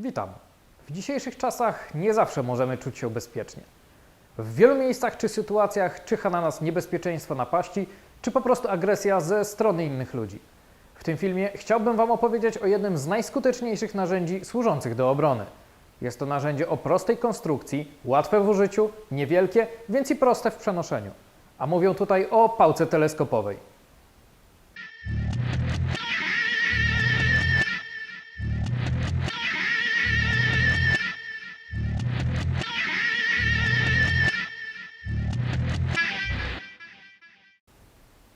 Witam. W dzisiejszych czasach nie zawsze możemy czuć się bezpiecznie. W wielu miejscach czy sytuacjach czyha na nas niebezpieczeństwo napaści, czy po prostu agresja ze strony innych ludzi. W tym filmie chciałbym Wam opowiedzieć o jednym z najskuteczniejszych narzędzi służących do obrony. Jest to narzędzie o prostej konstrukcji, łatwe w użyciu, niewielkie, więc i proste w przenoszeniu. A mówią tutaj o pałce teleskopowej.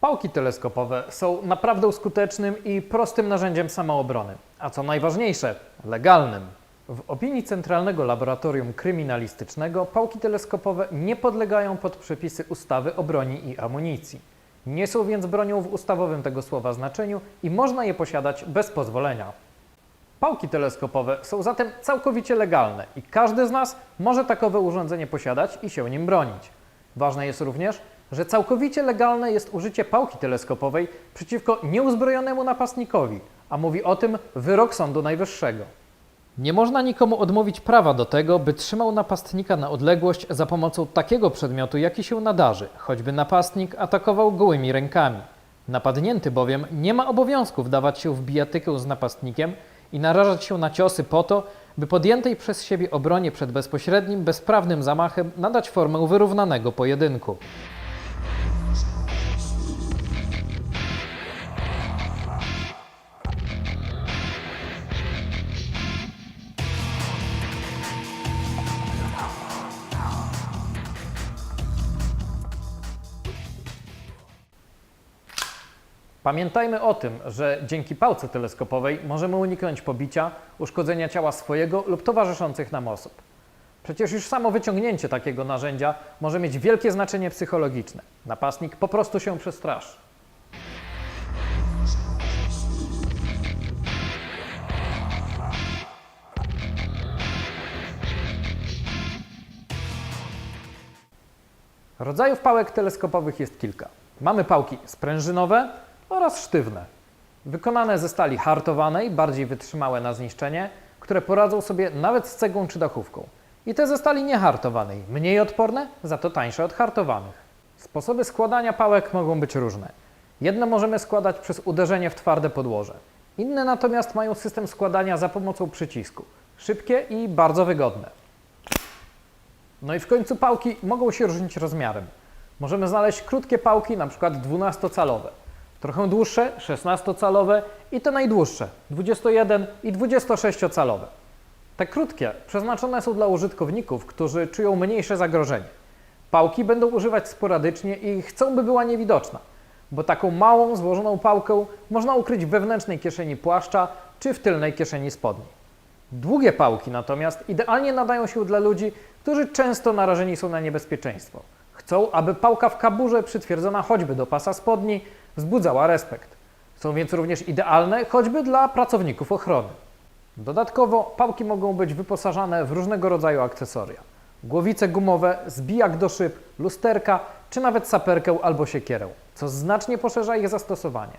Pałki teleskopowe są naprawdę skutecznym i prostym narzędziem samoobrony, a co najważniejsze, legalnym. W opinii Centralnego Laboratorium Kryminalistycznego pałki teleskopowe nie podlegają pod przepisy ustawy o broni i amunicji. Nie są więc bronią w ustawowym tego słowa znaczeniu i można je posiadać bez pozwolenia. Pałki teleskopowe są zatem całkowicie legalne i każdy z nas może takowe urządzenie posiadać i się nim bronić. Ważne jest również, że całkowicie legalne jest użycie pałki teleskopowej przeciwko nieuzbrojonemu napastnikowi, a mówi o tym wyrok Sądu Najwyższego. Nie można nikomu odmówić prawa do tego, by trzymał napastnika na odległość za pomocą takiego przedmiotu, jaki się nadarzy, choćby napastnik atakował gołymi rękami. Napadnięty bowiem nie ma obowiązku wdawać się w bijatykę z napastnikiem i narażać się na ciosy po to, by podjętej przez siebie obronie przed bezpośrednim, bezprawnym zamachem nadać formę wyrównanego pojedynku. Pamiętajmy o tym, że dzięki pałce teleskopowej możemy uniknąć pobicia, uszkodzenia ciała swojego lub towarzyszących nam osób. Przecież już samo wyciągnięcie takiego narzędzia może mieć wielkie znaczenie psychologiczne. Napastnik po prostu się przestraszy. Rodzajów pałek teleskopowych jest kilka. Mamy pałki sprężynowe oraz sztywne. Wykonane ze stali hartowanej, bardziej wytrzymałe na zniszczenie, które poradzą sobie nawet z cegłą czy dachówką. I te ze stali niehartowanej, mniej odporne, za to tańsze od hartowanych. Sposoby składania pałek mogą być różne. Jedne możemy składać przez uderzenie w twarde podłoże. Inne natomiast mają system składania za pomocą przycisku. Szybkie i bardzo wygodne. No i w końcu pałki mogą się różnić rozmiarem. Możemy znaleźć krótkie pałki, przykład 12-calowe, trochę dłuższe, 16-calowe i te najdłuższe, 21 i 26-calowe. Te krótkie przeznaczone są dla użytkowników, którzy czują mniejsze zagrożenie. Pałki będą używać sporadycznie i chcą, by była niewidoczna, bo taką małą, złożoną pałkę można ukryć w wewnętrznej kieszeni płaszcza czy w tylnej kieszeni spodni. Długie pałki natomiast idealnie nadają się dla ludzi, którzy często narażeni są na niebezpieczeństwo. Chcą, aby pałka w kaburze przytwierdzona choćby do pasa spodni wzbudzała respekt. Są więc również idealne choćby dla pracowników ochrony. Dodatkowo pałki mogą być wyposażane w różnego rodzaju akcesoria. Głowice gumowe, zbijak do szyb, lusterka czy nawet saperkę albo siekierę, co znacznie poszerza ich zastosowanie.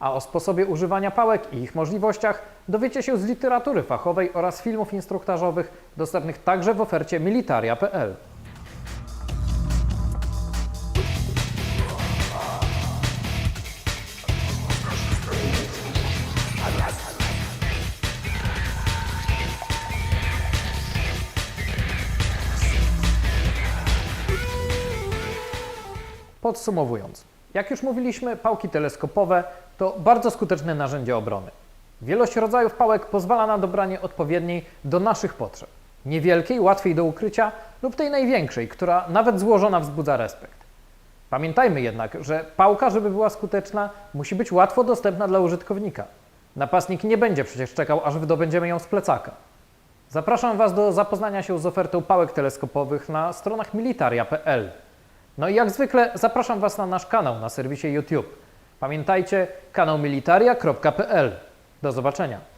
A o sposobie używania pałek i ich możliwościach dowiecie się z literatury fachowej oraz filmów instruktażowych dostępnych także w ofercie militaria.pl. Podsumowując, jak już mówiliśmy, pałki teleskopowe to bardzo skuteczne narzędzie obrony. Wielość rodzajów pałek pozwala na dobranie odpowiedniej do naszych potrzeb. Niewielkiej, łatwiej do ukrycia lub tej największej, która nawet złożona wzbudza respekt. Pamiętajmy jednak, że pałka, żeby była skuteczna, musi być łatwo dostępna dla użytkownika. Napastnik nie będzie przecież czekał, aż wydobędziemy ją z plecaka. Zapraszam Was do zapoznania się z ofertą pałek teleskopowych na stronach militaria.pl. No i jak zwykle zapraszam Was na nasz kanał na serwisie YouTube. Pamiętajcie, kanał militaria.pl. Do zobaczenia.